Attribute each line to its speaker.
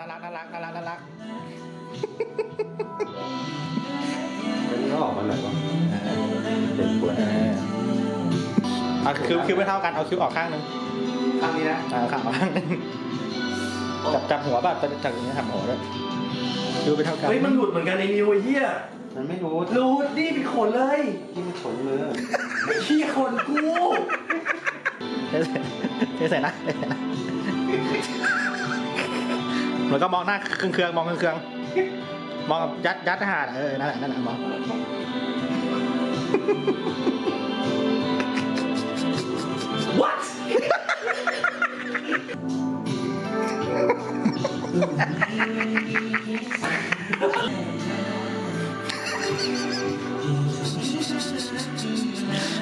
Speaker 1: น่ารักน่ารักน่ารักน่ารัก
Speaker 2: อันนี้ก็ออกมาหน่อยวะเจ็บปวด
Speaker 1: เออเอาคิ้วคิ้วไม่เท่ากันเอาคิ้วออกข้างหนึง
Speaker 2: ข้างนี้นะ
Speaker 1: อ่าข้างออกข้างหนึงจับจับหัวแบบจับอย่างนี้จับหัวด้วยคิ้วไม่เท่ากัน
Speaker 3: เฮ้ยมันหลุดเหมือนกันในนิวไอ้เหี้ย
Speaker 2: มันไม่รู้
Speaker 3: หลุดนี่เป็นขนเลย
Speaker 2: ที่มันขนมือ
Speaker 3: เหี้ยขนกู
Speaker 1: เทใส่เทใส่หน้า เทใส่หน้าแล้วก็มองหน้าเครื่องเครื่องมองเครื่องเครื่องมองยัดยัดหาดเออนั่นแหละนั่นแหละมอง
Speaker 3: วัด